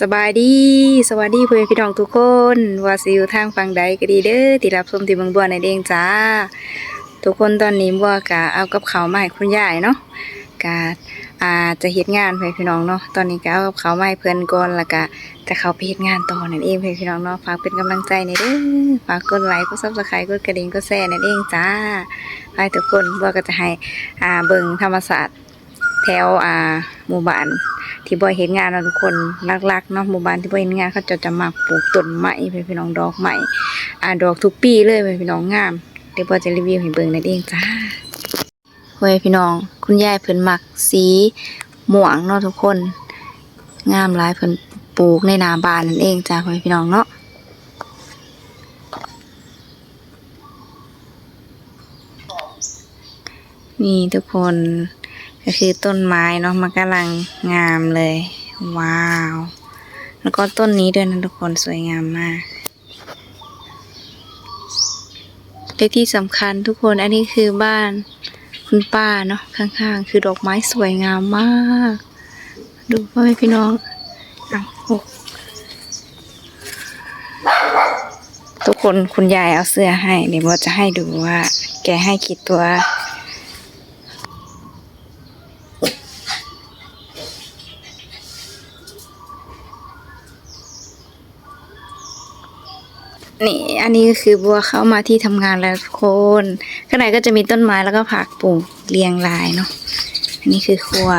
สบายดีสวัสดีเพื่อนพี่น้องทุกคนว่าสิอยู่ทางฝั่งใดก็ดีเด้อที่รับชมที่เมืองบัวในนเองจ้า ทุกคนตอนนี้บัวกะเอากับเขามาให้คุณยายเนาะกะอาจะเฮ็ดงานเพื่อนพี่น้องเนาะตอนนี้ก็เอากับเขามาให้เพื่อนก่อนแล้วก็จะเขาไปเฮ็ดงานต่อนั่นเองเพื่อนพี่น้องเนาะฝากเป็นกำลังใจในเด้อฝากกดไลค์กดซับสไครต์กดกระดิ่งกดแชร์นั่นเองจ้าไปทุกคนบัวก็จะให้อ่าเบิ่งธรรมศาสตร์ แถวอ่าหมู่บ้านที่บ่อยเห็นงานเนาะทุกคนรักๆเนาะหมู่บ้านที่บ่อยเห็นงานเขาจะจะมักปลูกต้นไม้เพื่อนพี่น้องดอกไม้อ่าดอกทุกปีเลยเพื่อนพี่น้องงามเดี๋ยวบ่จะรีวิวให้เบิ่งนั่นเองจ้าเฮ้ยพี่น้อง คุณยายเพิ่นมักสีม่วงเนาะทุกคน งามหลายเพิ่นปลูกในนาบ้านนั่นเองจ้าเพื่อนพี่น้องเนาะนี่ทุกคน ก็คือต้นไม้เนาะมันกำลังงามเลย ว้าว แล้วก็ต้นนี้ด้วยนะทุกคนสวยงามมากและที่สำคัญทุกคนอันนี้คือบ้านคุณป้าเนาะข้างๆ คือดอกไม้สวยงามมาก ดูพ่อแม่พี่น้องเอาโอ้ทุกคนคุณยายเอาเสื้อให้เดี๋ยวว่าจะให้ดูว่า แกให้กี่ตัว นี่ อันนี้ก็คือบัวเข้ามาที่ทำงานแล้วทุกคน ข้างในก็จะมีต้นไม้แล้วก็ผักปลูกเรียงรายเนาะ อันนี้คือครัว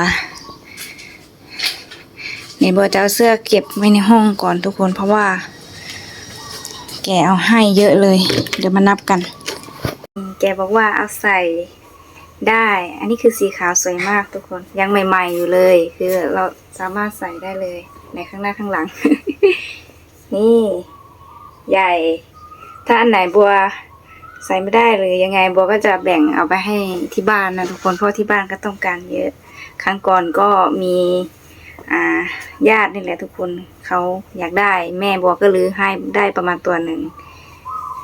เนี่ยบัวจะเอาเสื้อเก็บไว้ในห้องก่อนทุกคนเพราะว่า แกเอาให้เยอะเลย เดี๋ยวมานับกัน แกบอกว่าเอาใส่ได้ อันนี้คือสีขาวสวยมากทุกคน ยังใหม่ ๆอยู่เลย คือเราสามารถใส่ได้เลย ในข้างหน้าข้างหลัง นี่ ใหญ่ ถ้าอันไหนบัวใส่ไม่ได้หรือยังไงบัวก็จะแบ่งเอาไปให้ที่บ้านนะทุกคนเพราะที่บ้านก็ต้องการเยอะครั้งก่อนก็มีอ่าญาตินี่แหละทุกคนเขาอยากได้ แม่บัวก็ลื้อให้ได้ประมาณตัวหนึ่ง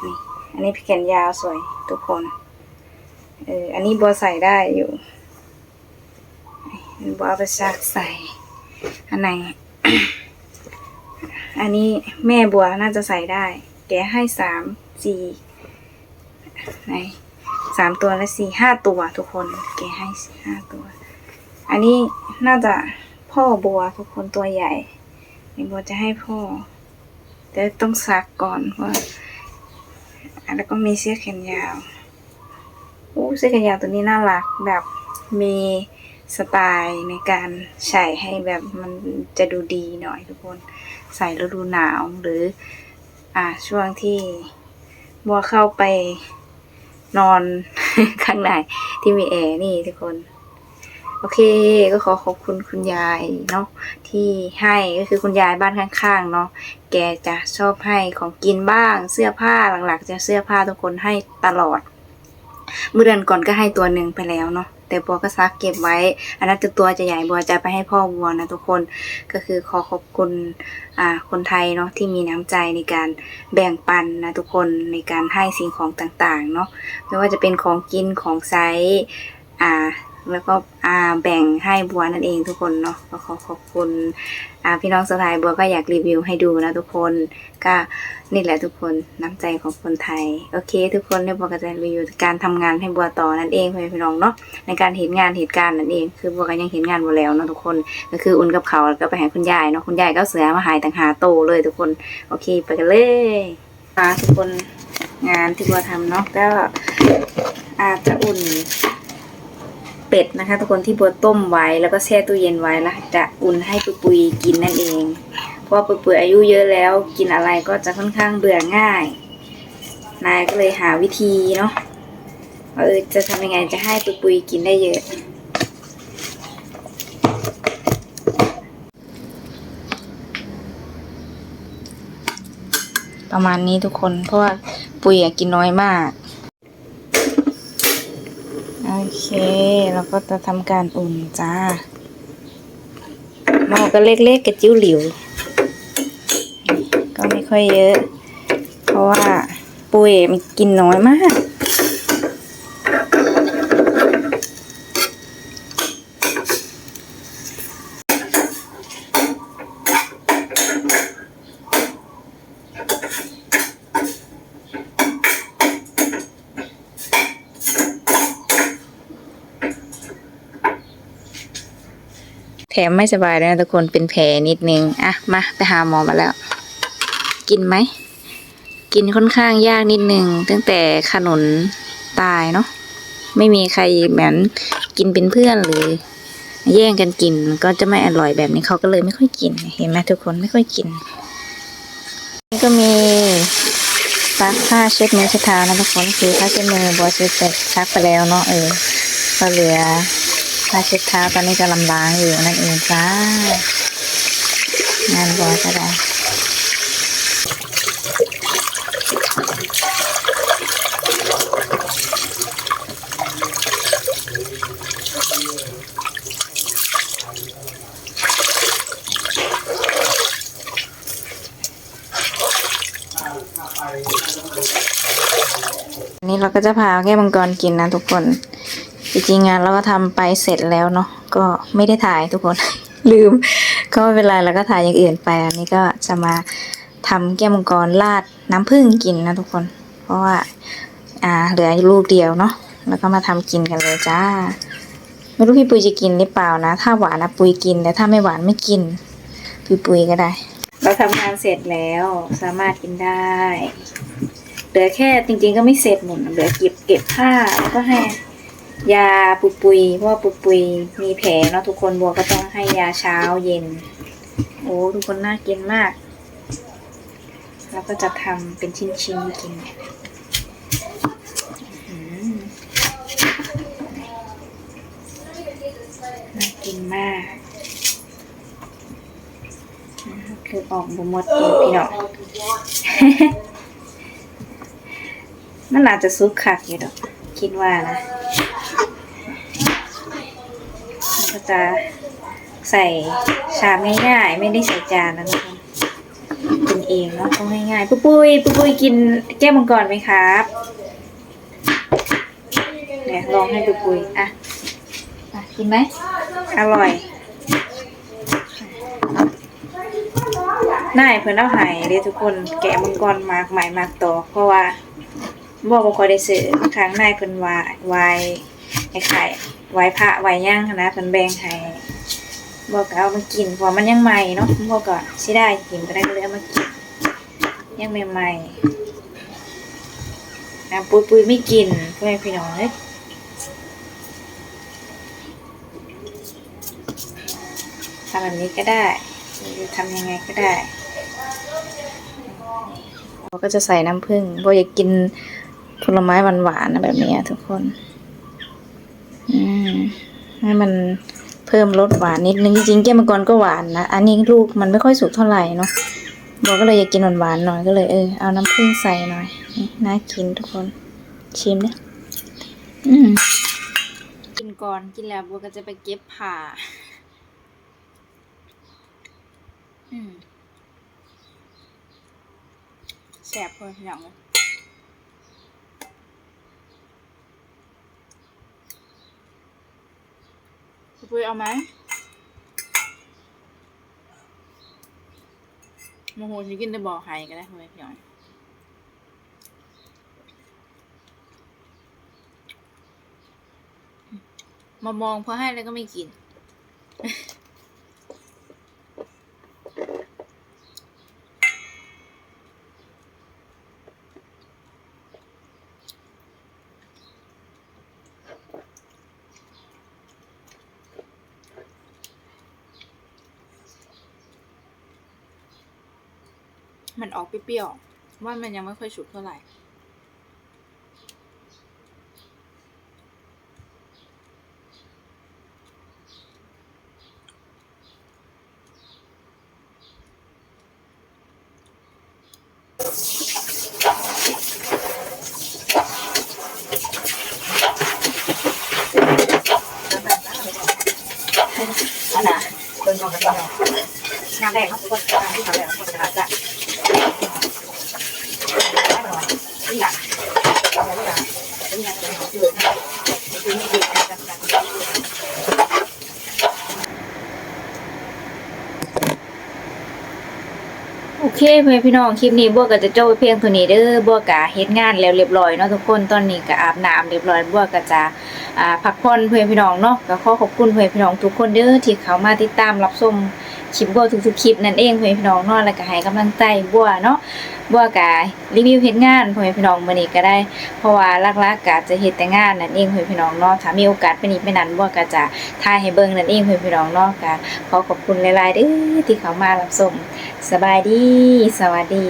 นี่อันนี้พี่แขนยาวสวยทุกคนเอออันนี้บัวใส่ได้อยู่บัวเอาไปซักใส่อันไหนอันนี้แม่บัวน่าจะใส่ได้ แกให้สามสี่ไหนสามตัวและสี่ห้าตัวทุกคน แกให้ห้าตัว อันนี้น่าจะพ่อบัวทุกคนตัวใหญ่เดี๋ยวบัวจะให้พ่อ แต่ต้องซักก่อนว่าแล้วก็มีเสื้อแขนยาวโอ้เสื้อแขนยาวตัวนี้น่ารักแบบมีสไตล์ในการใส่ให้แบบมันจะดูดีหน่อยทุกคน ใส่ฤดูหนาวหรือ อ่าช่วงที่บัวเข้าไปนอนข้างในที่มีแอร์นี่ทุกคน โอเค ก็ขอขอบคุณคุณยายเนาะที่ให้ก็คือคุณยายบ้านข้างๆเนาะแกจะชอบให้ของกินบ้างเสื้อผ้าหลักๆจะเสื้อผ้าทุกคนให้ตลอด เมื่อเดือนก่อนก็ให้ตัวหนึ่งไปแล้วเนาะ แต่บัวก็ซักเก็บไว้ อันนั้นตัวจะใหญ่บัวจะไปให้พ่อบัวนะทุกคนก็คือขอขอบคุณอ่าคนไทยเนาะที่มีน้ำใจในการแบ่งปันนะทุกคนในการให้สิ่งของต่างๆเนาะไม่ว่าจะเป็นของกินของใช้อ่า แล้วก็อาแบ่งให้บัวนั่นเองทุกคนเนาะก็ขอขอบคุณอาพี่น้องสไทยบัวก็อยากรีวิวให้ดูนะทุกคนก็นี่แหละทุกคนน้ำใจของคนไทย โอเค ทุกคนเนี่ยบัวก็จะรีวิวการทำงานให้บัวต่อนั่นเองพี่น้องเนาะในการเห็นงานเหตุการณ์นั่นเอง คือบัวก็ยังเห็นงานบัวแล้วเนาะทุกคนก็คืออุ่นกับเขาแล้วก็ไปให้คุณยายเนาะคุณยายก็เสือมาหายต่างหาโตเลยทุกคนโอเคไปกันเลยมาทุกคนงานที่บัวทำเนาะก็อาจจะอุ่น เป็ดนะคะทุกคนที่บัวต้มไว้แล้วก็แช่ตู้เย็นไว้แล้วจะอุ่นให้ปุยปุยๆกินนั่นเอง เพราะว่าปุยปุยอายุเยอะแล้วกินอะไรก็จะค่อนข้างเบื่อง่าย นายก็เลยหาวิธีเนาะว่าเออจะทำยังไงจะให้ปุยปุยๆกินได้เยอะประมาณนี้ทุกคนเพราะว่าปุยกินน้อยมาก โอเค เราก็จะทำการอุ่นจ้าหม้อก็เล็กๆกระจิ้วหลิว ก็ไม่ค่อยเยอะ เพราะว่าปุยมันกินน้อยมาก มไม่สบายด้วนะทุกคนเป็นแผลนิดนึงอะมาไปหาหมอมาแล้ว กินไหม กินค่อนข้างยากนิดนึงตั้งแต่ขนุนตายเนาะไม่มีใครเหมือนกินเป็นเพื่อนหรือแย่งกันกินก็จะไม่อร่อยแบบนี้เขาก็เลยไม่ค่อยกิน เห็นไหมทุกคนไม่ค่อยกินนี่ก็มีซักผ้าเช็ดมือเช็ดเท้านะทุกคนคือผ้าเช็ดมือบอสเช็ดซักไปแล้วเนาะเออก็เหลือ ผ้าเช็ดเท้าตอนนี้กำลังล้างอยู่นั่นเองจ้างานบอสก็ได้นี้เราก็จะพาแก้วมังกรกินนะทุกคน จริงๆงานเราก็ทำไปเสร็จแล้วเนาะก็ไม่ได้ถ่ายทุกคน ลืม ก็ไม่เป็นไรเราก็ถ่ายอย่างอื่นไปอันนี้ก็จะมาทำแก้มังกรราดน้ำผึ้งกินนะทุกคน เพราะว่า อ่าเหลือลูกเดียวเนาะแล้วก็มาทำกินกันเลยจ้าไม่รู้พี่ปุยจะกินหรือเปล่านะ ถ้าหวานนะปุยกินแต่ถ้าไม่หวานไม่กินพี่ปุยก็ได้ เราทำงานเสร็จแล้วสามารถกินได้เหลือแค่จริง ๆ ก็ไม่เสร็จหมดเหลือเก็บเก็บผ้าแล้วก็ให้ ยาปุยปุยเพราะว่าปุยปุยมีแผลเนาะทุกคนบัวก็ต้องให้ยาเช้าเย็น โอ้ทุกคนน่ากินมาก แล้วก็จะทำเป็นชิ้นๆกินน่ากินมากคือออกบหมดกินพี่น้องมันอาจจะซุกคักอยู่ดอก คิดว่านะ ก็จะใส่ชามง่ายๆ ไม่ได้ใส่จานนะทุกคนกินเองเนาะต้องง่ายๆปุ้ยปุ้ยปุ้ยปุ้ยกินแก้วมังกรไหมครับเนี่ยลองให้ปุ้ยปุ้ยอะอะกินไหมอร่อยน่ายเพิ่นเอาหายเลยทุกคนแกะมังกรมากใหม่มากต่อเพราะว่าบ่บ่ค่อยได้ซื้อครั้งในเพิ่นว่าไว้ให้ไข่ ไหวพระไหวย่างนะเพิ่นแบ่งให้บ่ก็เอามากินเพราะมันยังใหม่เนาะบ่ก็สิได้กินก็ได้ก็เลยเอามากินยังใหม่ๆนะปุยปุยไม่กินเพื่อนพี่น้องเอ้ยทำแบบนี้ก็ได้หรือทำยังไงก็ได้เราก็จะใส่น้ำผึ้งบ่อยากกินผลไม้หวานๆนะแบบนี้ทุกคน ให้มันเพิ่มรสหวานนิดนึงจริงๆแก้วมังกรก็หวานนะอันนี้ลูกมันไม่ค่อยสุกเท่าไหร่เนาะบอกก็เลยอยากกินหวานๆหน่อยก็เลยเออเอาน้ำผึ้งใส่หน่อยน่ากินทุกคนชิมนะอืมกินก่อนกินแล้วบัวก็จะไปเก็บผ่าอืมแสบเลยอย่างเลย ปุยเอาไหมโมโหจะกินได้บอกใครก็ได้เลยพี่น้อยมามองพอให้แล้วก็ไม่กิน มันออกเปรี้ยวๆว่ามันยังไม่ค่อยสุกเท่าไหร่ อันน่ะเดินมองกันต่องานแรกครับทุกคนงานที่ทำแรกทุกคนจะจะนี่แหละนี่แหละนี่แหละโอ เคเพื่อนพี่น้องคลิปนี้บัวก็จะจบเพียงเท่านี้เด้อบัวกะเฮ็ดงานแล้วเรียบร้อยเนาะทุกคนตอนนี้ก็อาบน้ำเรียบร้อยบัวก็จะพักผ่อนเพื่อนพี่น้องเนาะก็ขอขอบคุณเพื่อนพี่น้องทุกคนเด้อที่เขามาติดตามรับชม คลิปบัวทุกๆคลิปนั่นเองพื่อนพี่น้องเนาะแล้วก็ให้กำลังใจบัวเนาะบัวก็รีวิวเฮ็ดงานพื่อนพี่น้องมื้อนี้ก็ได้ เพราะว่าลักๆก็จะเฮ็ดแต่งานนั่นเองพื่อนพี่น้องเนาะถ้ามีโอกาสไปนี่ไปนั้นบัวก็จะถ่ายให้เบิ่งนั่นเองพื่อนพี่น้องเนาะก็ขอขอบคุณหลายๆเด้อที่เขามารับชมสบายดี สวัสดี